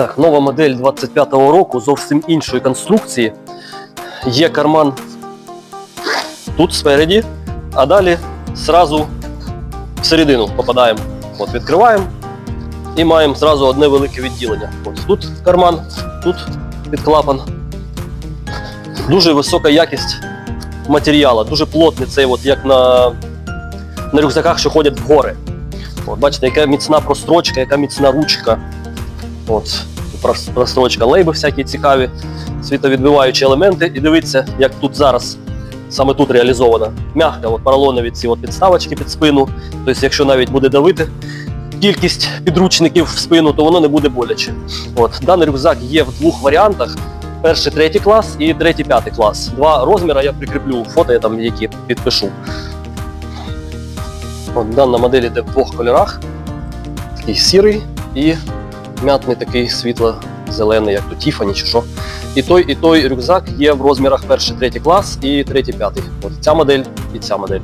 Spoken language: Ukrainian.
Так, нова модель 25-го року зовсім іншої конструкції. Є карман тут спереді, а далі зразу всередину попадаємо. От відкриваємо і маємо зразу одне велике відділення. От тут карман, тут під клапан. Дуже висока якість матеріалу, дуже плотний цей, от як на, на рюкзаках, що ходять в гори. От, бачите, яка міцна прострочка, яка міцна ручка. От, прос- лейби всякі цікаві, світовідбиваючі елементи. І дивіться, як тут зараз, саме тут реалізовано. Мягка, от поролонові ці от підставочки під спину. Тобто, якщо навіть буде давити кількість підручників в спину, то воно не буде боляче. От, даний рюкзак є в двох варіантах: перший, третій клас і третій, п'ятий клас. Два розміри я прикріплю, фото я там які підпишу. От, дана модель йде в двох кольорах: такий сірий і м'ятний такий світло-зелений, як то Тіфані чи що. І той, і той рюкзак є в розмірах перший, третій клас і третій, п'ятий. От ця модель і ця модель.